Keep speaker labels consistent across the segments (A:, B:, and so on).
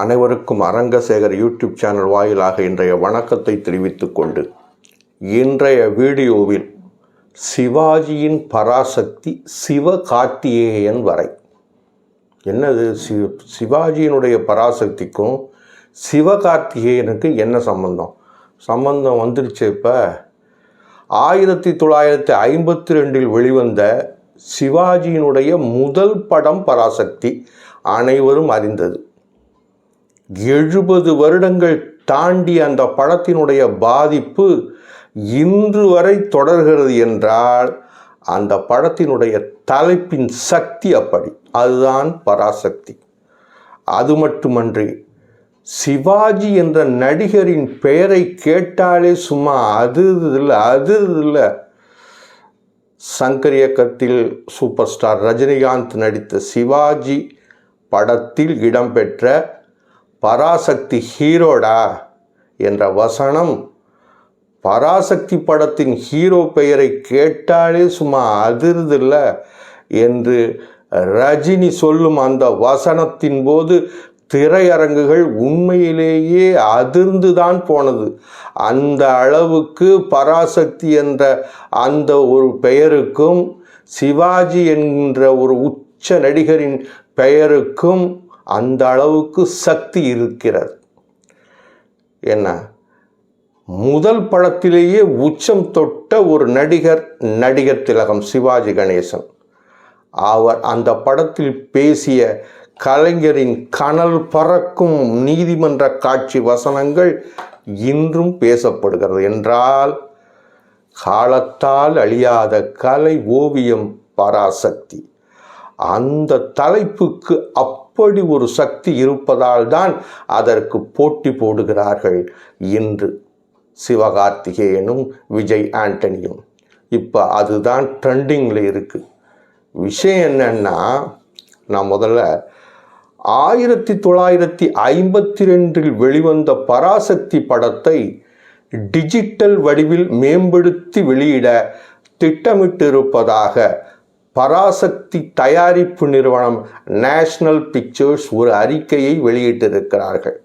A: அனைவருக்கும் Arangasekar YouTube channel வாயிலாக இன்றைய வணக்கத்தை தெரிவித்துக் கொண்டு இன்றைய வீடியோவில் சிவாஜியின் பராசக்தி சிவகார்த்திகேயன் வரை. என்னது? சி சிவாஜியினுடைய பராசக்திக்கும் சிவகார்த்திகேயனுக்கு என்ன சம்பந்தம்? சம்பந்தம் வந்துருச்சு இப்போ. ஆயிரத்தி தொள்ளாயிரத்தி ஐம்பத்தி ரெண்டில் வெளிவந்த சிவாஜியினுடைய முதல் படம் பராசக்தி அனைவரும் அறிந்தது. எழுபது வருடங்கள் தாண்டி அந்த படத்தினுடைய பாதிப்பு இன்று வரை தொடர்கிறது என்றால் அந்த படத்தினுடைய தலைப்பின் சக்தி அப்படி. அதுதான் பராசக்தி. அது மட்டுமன்றி சிவாஜி என்ற நடிகரின் பெயரை கேட்டாலே சும்மா அது இல்லை அது இல்லை சங்கர் இயக்கத்தில் சூப்பர் ஸ்டார் ரஜினிகாந்த் நடித்த சிவாஜி படத்தில் இடம்பெற்ற பராசக்தி ஹீரோடா என்ற வசனம் பராசக்தி படத்தின் ஹீரோ பெயரை கேட்டாலே சும்மா அதிர்தில்ல என்று ரஜினி சொல்லும் அந்த வசனத்தின் போது திரையரங்குகள் உண்மையிலேயே அதிர்ந்து தான் போனது. அந்த அளவுக்கு பராசக்தி என்ற அந்த ஒரு பெயருக்கும் சிவாஜி என்கின்ற ஒரு உச்ச நடிகரின் பெயருக்கும் அந்த அளவுக்கு சக்தி இருக்கிறது. என்ன? முதல் படத்திலேயே உச்சம் தொட்ட ஒரு நடிகர் நடிகர் திலகம் சிவாஜி கணேசன். அவர் அந்த படத்தில் பேசிய கலைஞரின் கனல் பறக்கும் நீதிமன்ற காட்சி வசனங்கள் இன்றும் பேசப்படுகிறது. என்றால் காலத்தால் அழியாத கலை ஓவியம் பராசக்தி. அந்த தலைப்புக்கு அப் அப்படி ஒரு சக்தி இருப்பதால் தான் அதற்கு போட்டி போடுகிறார்கள். இன்று சிவகார்த்திகேயனும் விஜய் ஆண்டனியும். இப்போ அதுதான் ட்ரெண்டிங்கில் இருக்குது விஷயம் என்னன்னா நான் முதல்ல ஆயிரத்தி தொள்ளாயிரத்தி ஐம்பத்தி ரெண்டில் வெளிவந்த பராசக்தி படத்தை டிஜிட்டல் வடிவில் மேம்படுத்தி வெளியிட திட்டமிட்டிருப்பதாக பராசக்தி தயாரிப்பு நிறுவனம் நேஷனல் பிக்சர்ஸ் ஒரு அறிக்கையை வெளியிட்டிருக்கிறார்கள்.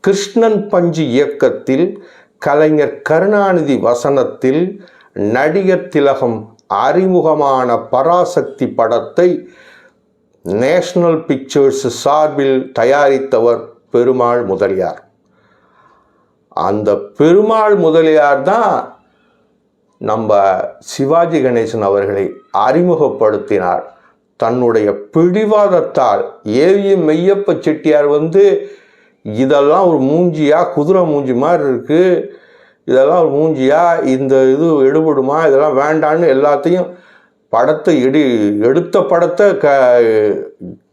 A: கிருஷ்ணன் பஞ்சு இயக்கத்தில் கலைஞர் கருணாநிதி வசனத்தில் நடிகர் திலகம் அறிமுகமான பராசக்தி படத்தை நேஷனல் பிக்சர்ஸ் சார்பில் தயாரித்தவர் பெருமாள் முதலியார். அந்த பெருமாள் முதலியார் தான் நம்ம சிவாஜி கணேசன் அவர்களை அறிமுகப்படுத்தினார். தன்னுடைய பிடிவாதத்தால் ஏவி மெய்யப்ப செட்டியார் வந்து இதெல்லாம் ஒரு மூஞ்சியா குதிரை மூஞ்சி மாதிரி இருக்குது இதெல்லாம் ஒரு மூஞ்சியா இந்த இது எடுபடுமா இதெல்லாம் வேண்டான்னு எல்லாத்தையும் படத்தை எடி எடுத்த படத்தை க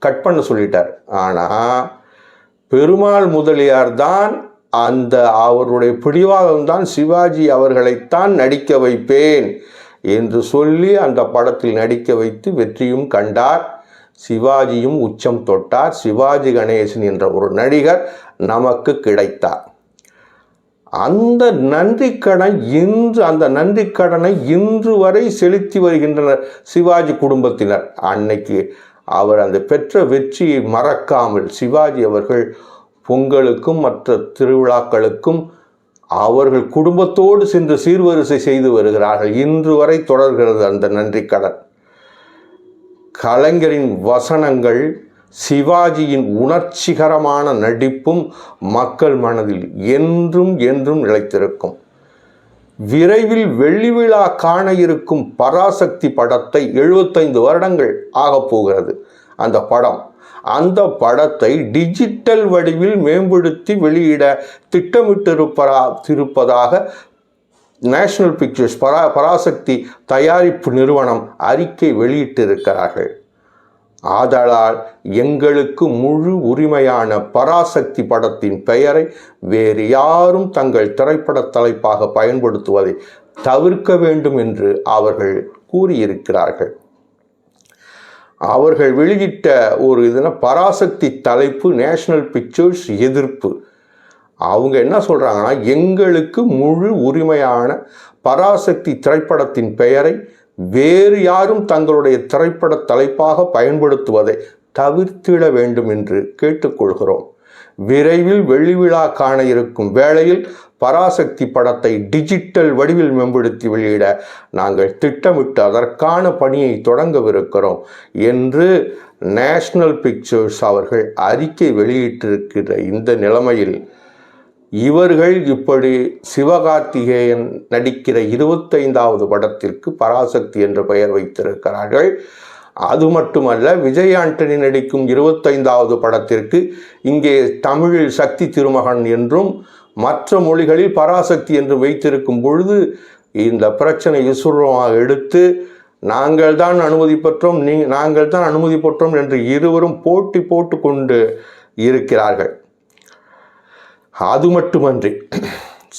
A: கட் பண்ண சொல்லிட்டார். ஆனால் பெருமாள் முதலியார் தான் அந்த அவருடைய பிடிவாதம் தான் சிவாஜி அவர்களைத்தான் நடிக்க வைப்பேன் என்று சொல்லி அந்த படத்தில் நடிக்க வைத்து வெற்றியும் கண்டார். சிவாஜியும் உச்சம் தொட்டார். சிவாஜி கணேசன் என்ற ஒரு நடிகர் நமக்கு கிடைத்தார். அந்த நன்றிக்கடன் இன்று அந்த நன்றிக்கடனை இன்று வரை செலுத்தி வருகின்றனர் சிவாஜி குடும்பத்தினர். அன்னைக்கு அவர் அந்த பெற்ற வெற்றியை மறக்காமல் சிவாஜி அவர்கள் பொங்கலுக்கும் மற்ற திருவிழாக்களுக்கும் அவர்கள் குடும்பத்தோடு சென்று சீர்வரிசை செய்து வருகிறார்கள். இன்று வரை தொடர்கிறது அந்த நன்றிக்கடன் கலைஞரின் வசனங்கள் சிவாஜியின் உணர்ச்சிகரமான நடிப்பும் மக்கள் மனதில் என்றும் என்றும் நிலைத்திருக்கும். விரைவில் வெள்ளி விழா காண இருக்கும் பராசக்தி படத்தை எழுபத்தைந்து வருடங்கள் ஆகப்போகிறது அந்த படம் அந்த படத்தை டிஜிட்டல் வடிவில் மேம்படுத்தி வெளியிட திட்டமிட்டிருப்பதா இருப்பதாக நேஷனல் பிக்சர்ஸ் பரா பராசக்தி தயாரிப்பு நிறுவனம் அறிக்கை வெளியிட்டிருக்கிறார்கள். ஆதலால் எங்களுக்கு முழு உரிமையான பராசக்தி படத்தின் பெயரை வேறு யாரும் தங்கள் திரைப்பட தலைப்பாக பயன்படுத்துவதை தவிர்க்க வேண்டும் என்று அவர்கள் கூறியிருக்கிறார்கள். அவர்கள் வெளியிட்ட ஒரு இதுனா பராசக்தி தலைப்பு நேஷனல் பிக்சர்ஸ் எதிர்ப்பு. அவங்க என்ன சொல்கிறாங்கன்னா எங்களுக்கு முழு உரிமையான பராசக்தி திரைப்படத்தின் பெயரை வேறு யாரும் தங்களுடைய திரைப்பட தலைப்பாக பயன்படுத்துவதை தவிர்த்திட வேண்டும் என்று கேட்டுக்கொள்கிறோம். விரைவில் வெள்ளி விழா காண இருக்கும் வேளையில் பராசக்தி படத்தை டிஜிட்டல் வடிவில் மேம்படுத்தி வெளியிட நாங்கள் திட்டமிட்டு அதற்கான பணியை தொடங்கவிருக்கிறோம் என்று நேஷனல் பிக்சர்ஸ் அவர்கள் அறிக்கை வெளியிட்டிருக்கிற இந்த நிலைமையில் இவர்கள் இப்படி சிவகார்த்திகேயன் நடிக்கிற இருபத்தைந்தாவது படத்திற்கு பராசக்தி என்ற பெயர் வைத்திருக்கிறார்கள். அது மட்டுமல்ல விஜய் ஆண்டனி நடிக்கும் இருபத்தைந்தாவது படத்திற்கு இங்கே தமிழில் சக்தி திருமகன் என்றும் மற்ற மொழிகளில் பராசக்தி என்று வைத்திருக்கும் பொழுது இந்த பிரச்சனை விசுரமாக எடுத்து நாங்கள் தான் அனுமதி பெற்றோம் நீ நாங்கள் தான் அனுமதி பெற்றோம் என்று இருவரும் போட்டி போட்டு கொண்டு இருக்கிறார்கள். அது மட்டுமன்றி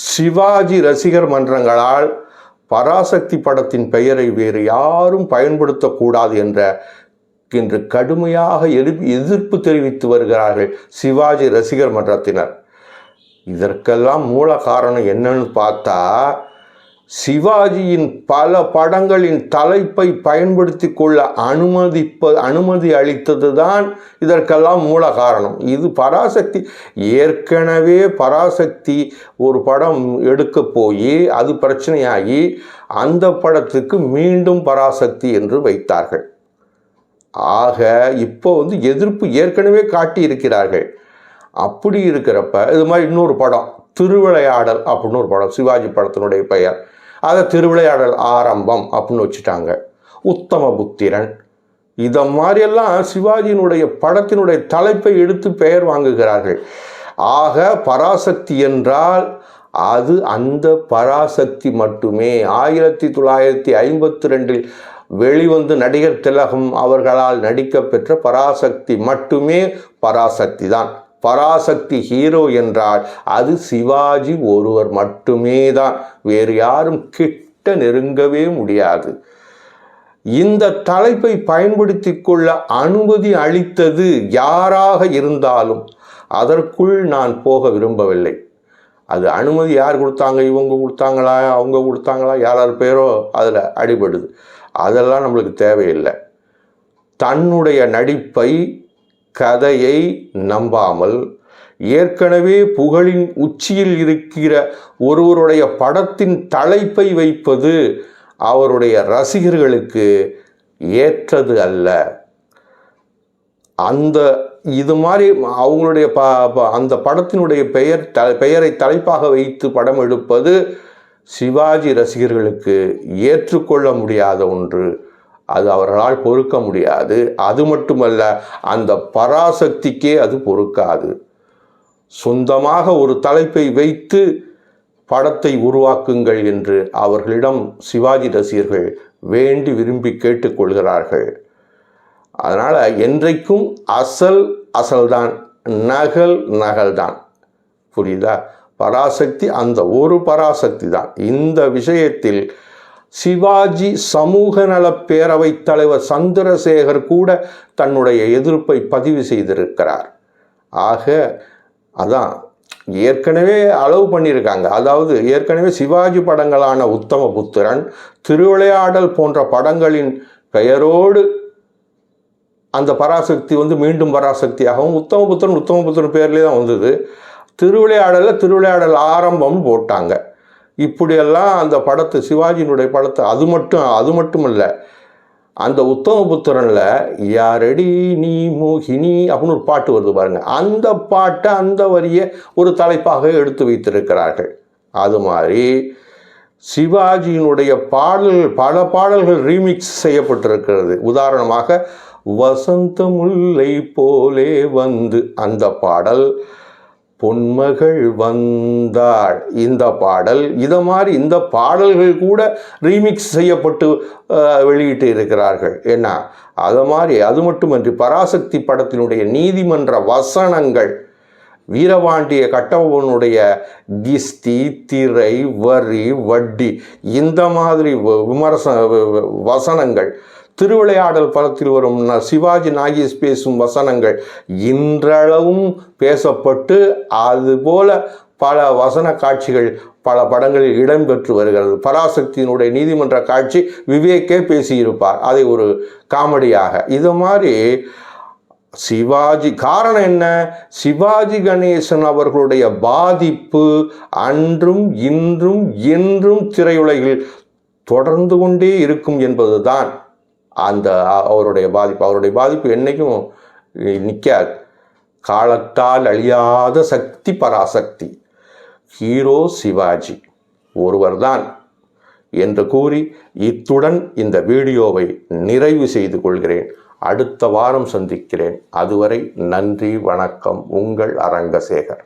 A: சிவாஜி ரசிகர் மன்றங்களால் பராசக்தி படத்தின் பெயரை வேறு யாரும் பயன்படுத்தக்கூடாது என்ற இன்று கடுமையாக எதிர்ப்பு எதிர்ப்பு தெரிவித்து வருகிறார்கள் சிவாஜி ரசிகர் மன்றத்தினர். இதற்கெல்லாம் மூல காரணம் என்னன்னு பார்த்தா சிவாஜியின் பல படங்களின் தலைப்பை பயன்படுத்தி கொள்ள அனுமதிப்ப அனுமதி அளித்தது தான் இதற்கெல்லாம் மூல காரணம். இது பராசக்தி. ஏற்கனவே பராசக்தி ஒரு படம் எடுக்க போய் அது பிரச்சனையாகி அந்த படத்துக்கு மீண்டும் பராசக்தி என்று வைத்தார்கள். ஆக இப்போ வந்து எதிர்ப்பு ஏற்கனவே காட்டியிருக்கிறார்கள். அப்படி இருக்கிறப்ப இது மாதிரி இன்னொரு படம் திருவிளையாடல் அப்படின்னு ஒரு படம் சிவாஜி படத்தினுடைய பெயர். அதை திருவிளையாடல் ஆரம்பம் அப்படின்னு வச்சுட்டாங்க. உத்தம புத்திரன். இதை மாதிரியெல்லாம் சிவாஜியினுடைய படத்தினுடைய தலைப்பை எடுத்து பெயர் வாங்குகிறார்கள். ஆக பராசக்தி என்றால் அது அந்த பராசக்தி மட்டுமே. ஆயிரத்தி தொள்ளாயிரத்தி ஐம்பத்தி ரெண்டில் வெளிவந்து நடிகர் திலகம் அவர்களால் நடிக்கப்பெற்ற பராசக்தி மட்டுமே பராசக்தி தான். பராசக்தி ஹீரோ என்றால் அது சிவாஜி ஒருவர் மட்டுமே தான் வேறு யாரும் கிட்ட நெருங்கவே முடியாது. இந்த தலைப்பை பயன்படுத்தி கொள்ள அனுமதி அளித்தது யாராக இருந்தாலும் அதற்குள் நான் போக விரும்பவில்லை. அது அனுமதி யார் கொடுத்தாங்க? இவங்க கொடுத்தாங்களா? அவங்க கொடுத்தாங்களா? யாரார் பேரோ அதில் அடிபடுது. அதெல்லாம் நம்மளுக்கு தேவையில்லை. தன்னுடைய நடிப்பை கதையை நம்பாமல் ஏற்கனவே புகழின் உச்சியில் இருக்கிற ஒருவருடைய படத்தின் தலைப்பை வைப்பது அவருடைய ரசிகர்களுக்கு ஏற்றது அல்ல. அந்த இது மாதிரி அவங்களுடைய ப ப- அந்த படத்தினுடைய பெயர் த பெயரை தலைப்பாக வைத்து படம் எடுப்பது சிவாஜி ரசிகர்களுக்கு ஏற்றுக்கொள்ள முடியாத ஒன்று. அது அவர்களால் பொறுக்க முடியாது. அது மட்டுமல்ல அந்த பராசக்திக்கே அது பொறுக்காது. சொந்தமாக ஒரு தலைப்பை வைத்து படத்தை உருவாக்குங்கள் என்று அவர்களிடம் சிவாஜி ரசிகர்கள் வேண்டி விரும்பி கேட்டுக்கொள்கிறார்கள் அதனால் என்றைக்கும் அசல் அசல்தான் நகல் நகல்தான். புரியுதா? பராசக்தி அந்த ஒரு பராசக்தி தான். இந்த விஷயத்தில் சிவாஜி சமூக நலப் பேரவைத் தலைவர் சந்திரசேகர் கூட தன்னுடைய எதிர்ப்பை பதிவு செய்திருக்கிறார். ஆக அதான் ஏற்கனவே அளவு பண்ணியிருக்காங்க. அதாவது ஏற்கனவே சிவாஜி படங்களான உத்தம புத்திரன் திருவிளையாடல் போன்ற படங்களின் பெயரோடு அந்த பராசக்தி வந்து மீண்டும் பராசக்தியாகவும் உத்தமபுத்திரன் உத்தமபுத்திரன் பேர்லேயே தான் வந்தது. திருவிளையாடலில் திருவிளையாடல் ஆரம்பம்னு போட்டாங்க. இப்படியெல்லாம் அந்த படத்தை சிவாஜியினுடைய படத்தை அது மட்டும் அது மட்டும் இல்லை அந்த உத்தமபுத்திரனில் யாரடி நீ மோகினி? அப்படின்னு ஒரு பாட்டு வருது பாருங்கள் அந்த பாட்டை அந்த வரியை ஒரு தலைப்பாக எடுத்து வைத்திருக்கிறார்கள். அது மாதிரி சிவாஜியினுடைய பாடல் பல பாடல்கள் ரீமிக்ஸ் செய்யப்பட்டிருக்கிறது. உதாரணமாக வசந்த முல்லை போலே வந்து அந்த பாடல் பொன்மகள் வந்தாள். இந்த பாடல் இதை மாதிரி இந்த பாடல்கள் கூட ரீமிக்ஸ் செய்யப்பட்டு வெளியிட்டு இருக்கிறார்கள். என்ன? அது மாதிரி அது மட்டுமன்றி பராசக்தி படத்தினுடைய நீதிமன்ற வசனங்கள் வீரபாண்டிய கட்டபவனுடைய கிஸ்தி திரை வரி வட்டி இந்த மாதிரி விமர்சன விமர்ச வசனங்கள் திருவிளையாடல் படத்தில் வரும் சிவாஜி நாகேஷ் பேசும் வசனங்கள் இன்றளவும் பேசப்பட்டு அதுபோல பல வசன காட்சிகள் பல படங்களில் இடம்பெற்று வருகிறது. பராசக்தியினுடைய நீதிமன்ற காட்சி விவேக்கே பேசியிருப்பார். அதை ஒரு காமெடியாக. இது மாதிரி சிவாஜி காரணம் என்ன? சிவாஜி கணேசன் அவர்களுடைய பாதிப்பு அன்றும் இன்றும் என்றும் திரையுலகில் தொடர்ந்து கொண்டே இருக்கும் என்பதுதான். அந்த அவருடைய பாதிப்பு. அவருடைய பாதிப்பு என்னைக்கும் நிற்காது காலத்தால் அழியாத சக்தி பராசக்தி. ஹீரோ சிவாஜி ஒருவர்தான் என்று கூறி இத்துடன் இந்த வீடியோவை நிறைவு செய்து கொள்கிறேன். அடுத்த வாரம் சந்திக்கிறேன். அதுவரை நன்றி வணக்கம். உங்கள் அரங்கசேகர்.